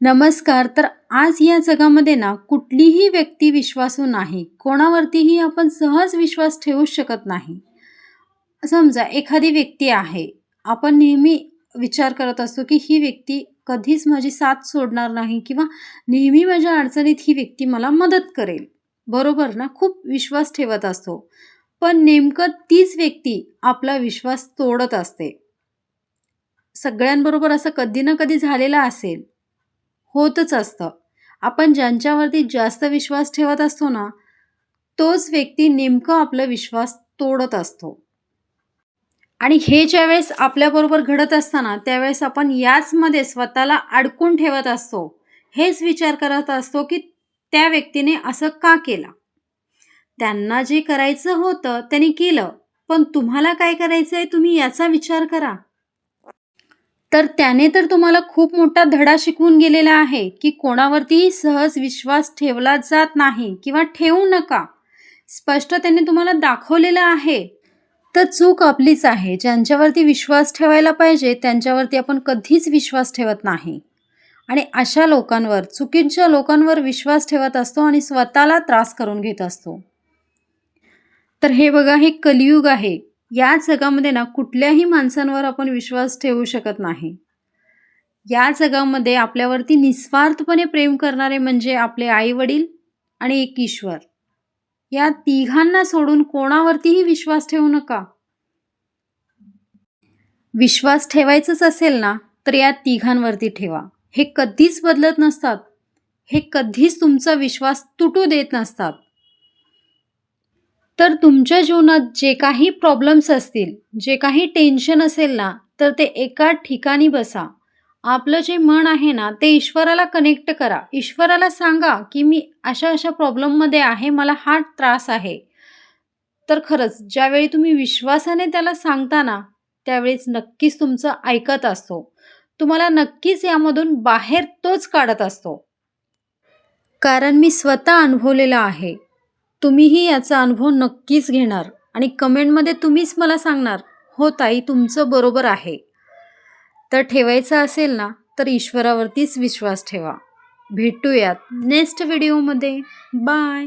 नमस्कार. तर आज या जगामध्ये ना कुठलीही व्यक्ती विश्वासू नाही. कोणावरतीही आपण सहज विश्वास ठेवूच शकत नाही. समजा एखादी व्यक्ती आहे. आपण नेहमी विचार करत असतो, की ही व्यक्ती कधीच माझी साथ सोडणार नाही किंवा नेहमी माझ्या अडचणीत ही व्यक्ती मला मदत करेल. बरोबर ना? खूप विश्वास ठेवत असतो. पण नेमकं तीच व्यक्ती आपला विश्वास तोडत असते. सगळ्यांबरोबर असं कधी ना कधी झालेलं असेल. होतच असतं. आपण ज्यांच्यावरती जास्त विश्वास ठेवत असतो ना, तोच व्यक्ती नेमकं आपला विश्वास तोडत असतो. आणि हे ज्यावेळेस आपल्याबरोबर घडत असताना त्यावेळेस आपण याचमध्ये स्वतःला अडकून ठेवत असतो. हेच विचार करत असतो, की त्या व्यक्तीने असं का केलं? त्यांना जे करायचं होतं त्यांनी केलं. पण तुम्हाला काय करायचंय तुम्ही याचा विचार करा. तर त्याने तर तुम्हाला खूप मोठा धडा शिकवून गेलेला आहे, की कोणावरती सहज विश्वास ठेवला जात नाही किंवा ठेवू नका. स्पष्ट त्याने तुम्हाला दाखवलेलं आहे. तर चूक आपलीच आहे. ज्यांच्यावरती विश्वास ठेवायला पाहिजे त्यांच्यावरती आपण कधीच विश्वास ठेवत नाही. आणि अशा लोकांवर, चुकीच्या लोकांवर विश्वास ठेवत असतो आणि स्वतःला त्रास करून घेत असतो. तर हे बघा हे कलियुग आहे. या जगामध्ये ना कुठल्याही माणसांवर आपण विश्वास ठेवू शकत नाही. या जगामध्ये आपल्यावरती निस्वार्थपणे प्रेम करणारे म्हणजे आपले आई-वडील आणि एक ईश्वर. या तिघांना सोडून कोणावरतीही विश्वास ठेवू नका. विश्वास ठेवायचंच असेल ना, तर या तिघांवरती ठेवा. हे कधीच बदलत नसतात. हे कधीच तुमचा विश्वास तुटू देत नसतात. तर तुमच्या जीवनात जे काही प्रॉब्लेम्स असतील, जे काही टेन्शन असेल ना, तर ते एका ठिकाणी बसा. आपलं जे मन आहे ना, ते ईश्वराला कनेक्ट करा. ईश्वराला सांगा, की मी अशा-अशा प्रॉब्लेममध्ये आहे. मला हा त्रास आहे. तर खरंच ज्यावेळी तुम्ही विश्वासाने त्याला सांगता ना, त्यावेळेस नक्कीच तुमचं ऐकत असतो. तुम्हाला नक्कीच यामधून बाहेर तोच काढत असतो. कारण मी स्वतः अनुभवलेलं आहे. तुम्हीही याचा अनुभव नक्कीच घेणार आणि कमेंटमध्ये तुम्हीच मला सांगणार, "हो ताई, तुमचं बरोबर आहे." तर ठेवायचं असेल ना, तर ईश्वरावरतीच विश्वास ठेवा. भेटूयात नेक्स्ट व्हिडिओमध्ये. बाय.